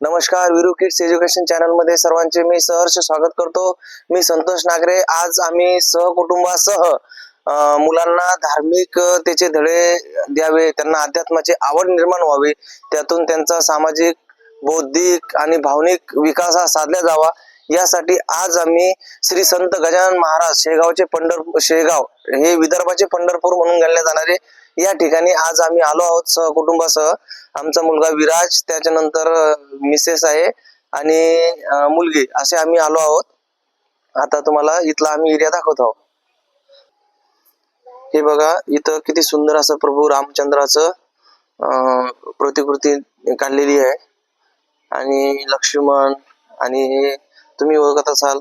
नमस्कार Veeru kids education चॅनलमध्ये सर्वांचे मी सहर्ष स्वागत करतो. मी संतोष नागरे. आज आम्ही सहकुटुंबासह मुलांना धार्मिक त्याचे धडे द्यावे त्यांना अध्यात्माची आवड निर्माण व्हावी त्यातून त्यांचा सामाजिक बौद्धिक आणि भावनिक विकास हा साधला जावा. यासाठी आज आम्ही श्री संत गजानन महाराज शेगावचे पंढर शेगाव हे विदर्भाचे पंढरपूर म्हणून गणले जाणारे या ठिकाणी आज आम्ही आलो आहोत सहकुटुंबासह आमचा मुलगा विराज त्याच्यानंतर मिसेस आहे आणि मुलगी. असे आम्ही आलो आहोत. आता तुम्हाला इथला आम्ही एरिया दाखवत आहोत. हे बघा इथं किती सुंदर असं प्रभू रामचंद्राचं प्रतिकृती काढलेली आहे. आणि लक्ष्मण आणि तुम्ही ओळखत असाल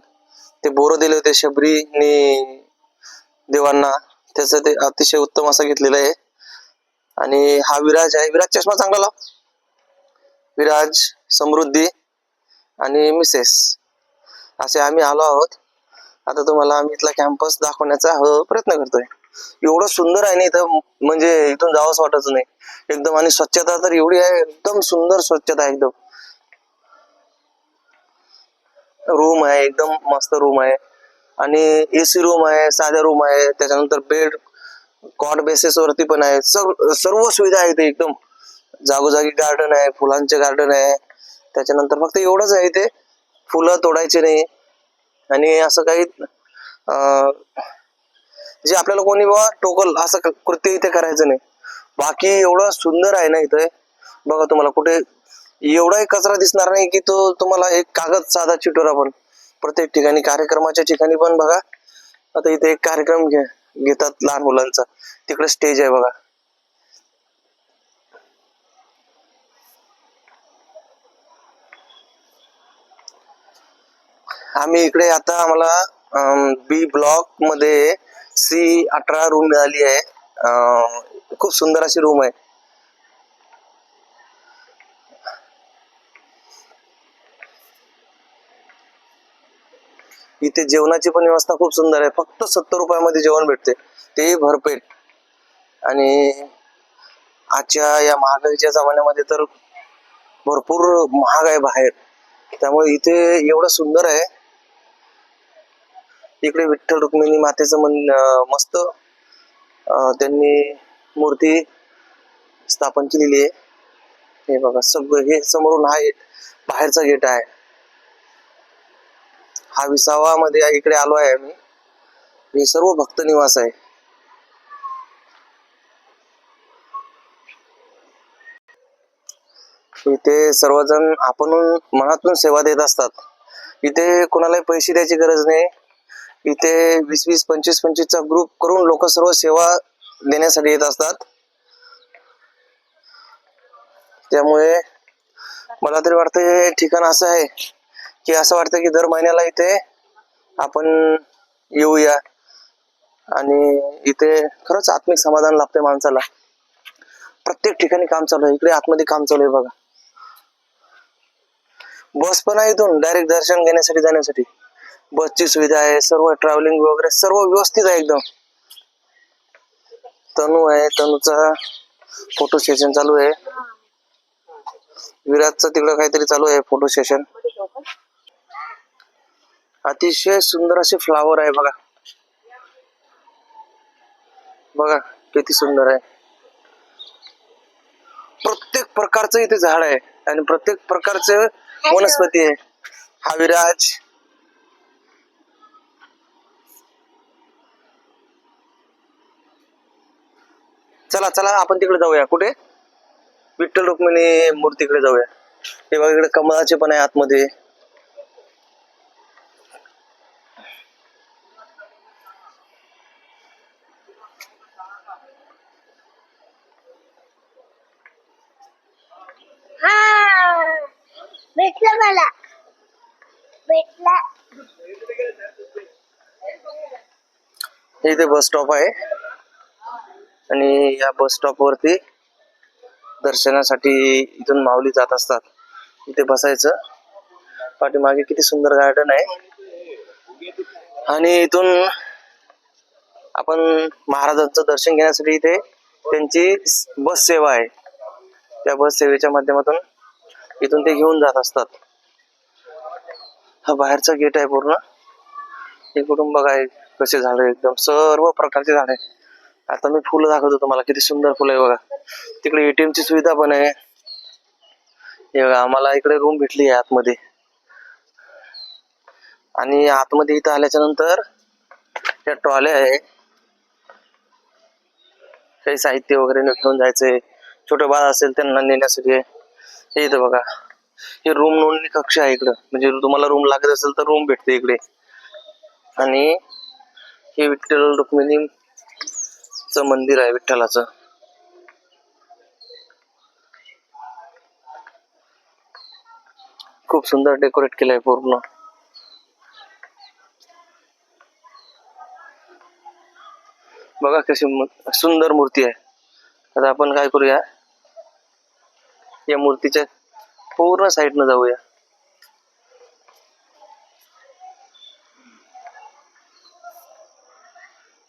ते बोरं दिले होते शबरीने देवांना. त्याचं ते अतिशय उत्तम असं घेतलेलं आहे. आणि हा विराज आहे. विराज चष्मा चांगला लाव. विराज समृद्धी आणि मिसेस. असे आम्ही आलो आहोत. आता तुम्हाला आम्ही इथला कॅम्पस दाखवण्याचा हो, प्रयत्न करतोय. एवढं सुंदर आहे ना इथं म्हणजे इथून जावंच वाटत नाही. एकदम आणि स्वच्छता तर एवढी आहे एकदम सुंदर स्वच्छता आहे एकदम. रूम आहे एकदम मस्त रूम आहे. आणि एसी रूम आहे साध्या रूम आहे. त्याच्यानंतर बेड कॉट बेसिस वरती पण आहे. सर्व सर्व सुविधा आहे इथे एकदम. जागोजागी गार्डन आहे फुलांचे गार्डन आहे. त्याच्यानंतर फक्त एवढंच आहे इथे. फुलं तोडायचे नाही. आणि असं काही जे आपल्याला कोणी बाबा टोकल असं कृत्य इथे करायचं नाही. बाकी एवढं सुंदर आहे ना इथे. बघा तुम्हाला कुठे एवढाही कचरा दिसणार नाही की तो तुम्हाला एक कागद साधा चिटोरा पण प्रत्येक ठिकाणी कार्यक्रमाच्या ठिकाणी पण बघा. आता इथे एक कार्यक्रम घ्या. घेतात लहान मुलांचा. तिकडे स्टेज आहे बघा. आम्ही इकडे आता आम्हाला बी ब्लॉकमध्ये सी अठरा रूम मिळाली आहे. खूप सुंदर अशी रूम आहे. इथे जेवणाची पण व्यवस्था खूप सुंदर आहे. फक्त सत्तर रुपयामध्ये जेवण भेटते. तेही भरपेट. आणि आजच्या या महागाईच्या जमान्यामध्ये तर भरपूर महाग आहे बाहेर. त्यामुळे इथे एवढं सुंदर आहे. इकडे विठ्ठल रुक्मिणी मातेचं मन मस्त त्यांनी मूर्ती स्थापन केलेली आहे. हे बघा सगळं हे समोरून हा बाहेरचा गेट आहे. हा विसावा मध्ये इकडे आलो आहे आम्ही. मी सर्व भक्त निवास आहे. इथे सर्वजण आपण मनातून सेवा देत असतात. इथे कोणालाही पैसे द्यायची गरज नाही. इथे वीस वीस पंचवीस पंचवीसचा ग्रुप करून लोक सर्व सेवा देण्यासाठी येत असतात. त्यामुळे मला तरी वाटतं हे ठिकाण असं आहे. की असं वाटतं की दर महिन्याला इथे आपण येऊया. आणि इथे खरंच आत्मिक समाधान लाभते माणसाला. प्रत्येक ठिकाणी काम चालू आहे. इकडे आतमध्ये काम चालू आहे बघा. बस पण आहे इथून डायरेक्ट दर्शन घेण्यासाठी जाण्यासाठी. बसची सुविधा आहे सर्व ट्रॅव्हलिंग वगैरे सर्व व्यवस्थित आहे एकदम. तनू आहे तनूचा फोटो सेशन चालू आहे. विराजचं तिकडं काहीतरी चालू आहे फोटो सेशन अतिशय सुंदर असे फ्लावर आहे बघा. बघा किती सुंदर आहे. प्रत्येक प्रकारचं इथे झाड आहे आणि प्रत्येक प्रकारचे वनस्पती आहे. हा विराज चला चला आपण तिकडे जाऊया. कुठे? विठ्ठल रुक्मिणी मूर्तीकडे जाऊया. हे बघा इकडे कमळाचे पण आहे आतमध्ये हा भेटलं मला भेटला हे इथे बस स्टॉप आहे. आणि या बस स्टॉप वरती दर्शनासाठी इथून माऊली जात असतात. इथे बसायचं. पाठीमागे किती सुंदर गार्डन आहे. आणि इथून आपण महाराजांचं दर्शन घेण्यासाठी इथे त्यांची बस सेवा आहे. त्या बस सेवेच्या माध्यमातून इथून ते घेऊन जात असतात. हा बाहेरचा गेट आहे पूर्ण. इकडून बघा कसे झाडे एकदम सर्व प्रकारचे झाडे आहे आता मी फुलं दाखवतो तुम्हाला किती सुंदर फुलं आहे बघा. तिकडे एटीएम ची सुविधा पण आहे. हे बघा आम्हाला इकडे रूम भेटली आहे आतमध्ये. आणि आतमध्ये इथं आल्याच्यानंतर त्या ट्रॉल्या आहे. काही साहित्य वगैरे घेऊन जायचंय. छोटे बाळ असेल त्यांना नेण्यासाठी. हे इथं बघा. हे रूम नोंदणी कक्ष आहे इकडं. म्हणजे तुम्हाला रूम लागत असेल तर रूम भेटते इकडे. आणि हे विठ्ठल रुक्मिणीचं मंदिर आहे विठ्ठलाचं. खूप सुंदर डेकोरेट केलंय पूर्ण. बघा कशी सुंदर मूर्ती आहे. आता आपण काय करूया? या मूर्तीच्या पूर्ण साईडनं जाऊया.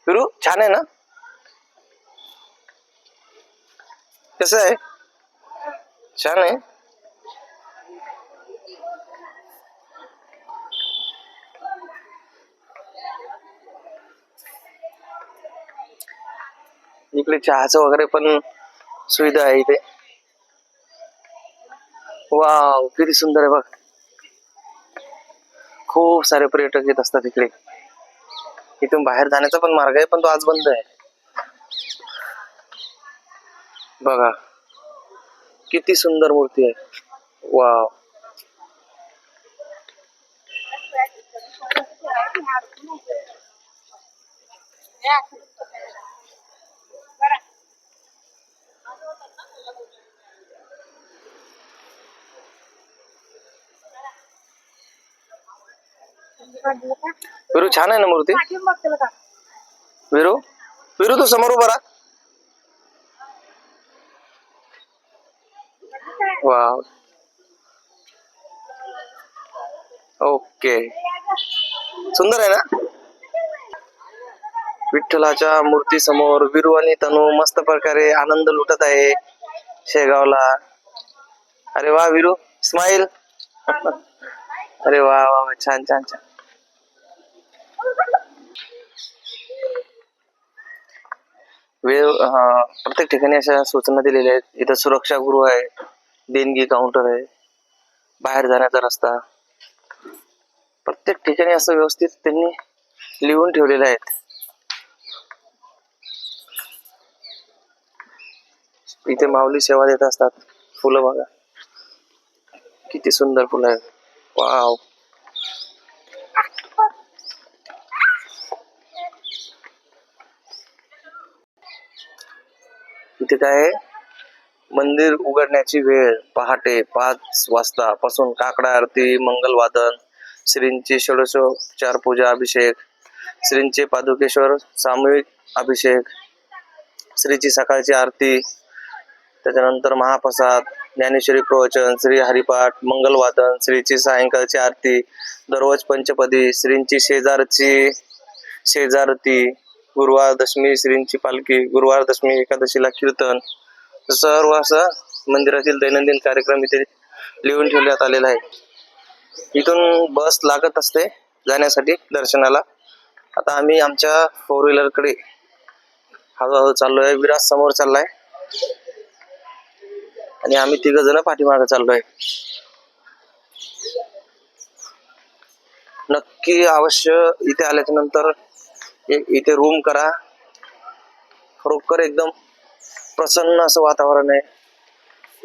फिरू छान आहे ना? कसं आहे? छान आहे. इकडे चहाचं वगैरे पण सुविधा आहे इथे. वाव किती सुंदर आहे बघ. खूप सारे पर्यटक येत असतात इकडे. इथून बाहेर जाण्याचा पण मार्ग आहे पण तो आज बंद आहे. बघा. किती सुंदर मूर्ती आहे. वाव विरू छान आहे ना मूर्ती? विरू विरू तू समोर उभा राहा. वाव. ओके. सुंदर आहे ना? विठ्ठलाच्या मूर्ती समोर विरू आणि तनू मस्त प्रकारे आनंद लुटत आहे शेगावला. अरे वा विरू स्माईल अरे वा वा वा, छान छान छान. वेळ प्रत्येक ठिकाणी अशा सूचना दिलेल्या आहेत. इथं सुरक्षागृह आहे देणगी काउंटर आहे बाहेर जाण्याचा रस्ता. प्रत्येक ठिकाणी असं व्यवस्थित त्यांनी लिहून ठेवलेलं आहेत. इथे माऊली सेवा देत असतात. फुलं बघा. किती सुंदर फुलं आहेत. वाव. ठीक आहे? मंदिर उघडण्याची वेळ पहाटे पाच वाजता पासून काकडा आरती मंगलवादन श्रींची षोडशोपचार पूजा अभिषेक श्रींचे पादुकेश्वर सामूहिक अभिषेक श्रीची सकाळची आरती त्याच्यानंतर महाप्रसाद ज्ञानेश्वरी प्रवचन श्री हरिपाठ मंगलवादन श्रीची सायंकाळची आरती दररोज पंचपदी श्रींची शेजारची शेजारती गुरुवार दशमी श्रींची पालखी गुरुवार दशमी एकादशीला कीर्तन सर्व असं मंदिरातील दैनंदिन कार्यक्रम इथे लिहून ठेवण्यात आलेला आहे. इथून बस लागत असते जाण्यासाठी दर्शनाला. आता आम्ही आमच्या फोर व्हीलरकडे हळूहळू चाललोय विराज समोर चाललाय. आणि आम्ही तिघ जण पाठीमागे चाललोय. नक्की अवश्य इथे आल्याच्यानंतर इथे रूम करा. खरोखर एकदम प्रसन्न असं वातावरण आहे.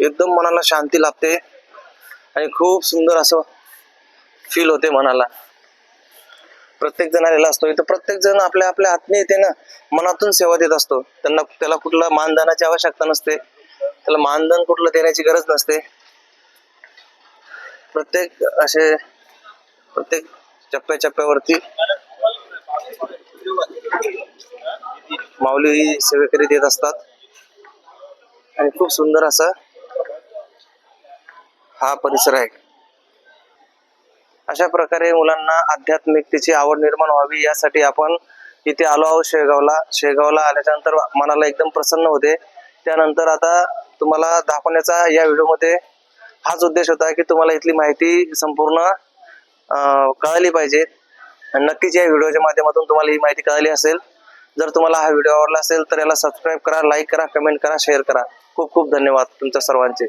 एकदम मनाला शांती लाभते. आणि खूप सुंदर असं फील होते मनाला. प्रत्येक जण आलेला असतो. इथं प्रत्येक जण आपल्या आपल्या हातने येते ना मनातून सेवा देत असतो. त्यांना त्याला कुठला मानधनाची आवश्यकता नसते. त्याला मानधन कुठलं देण्याची गरज नसते. प्रत्येक असे प्रत्येक चप्प्या चप्प्यावरती माऊली ही सेवेकरी देत असतात. आणि खूप सुंदर असा हा परिसर आहे. अशा प्रकारे मुलांना आध्यात्मिकतेची आवड निर्माण व्हावी यासाठी आपण इथे आलो आहोत शेगावला. शेगावला आल्याच्यानंतर मनाला एकदम प्रसन्न होते. त्यानंतर आता तुम्हाला दाखवण्याचा या व्हिडिओमध्ये हाच उद्देश होता की तुम्हाला इथली माहिती संपूर्ण कळाली पाहिजे. आणि नक्कीच या व्हिडिओच्या माध्यमातून तुम्हाला ही माहिती कळाली असेल. जर तुम्हाला हा व्हिडिओ आवडला असेल तर याला सबस्क्राईब करा लाईक करा कमेंट करा शेअर करा. खूप खूप धन्यवाद तुमच्या सर्वांचे.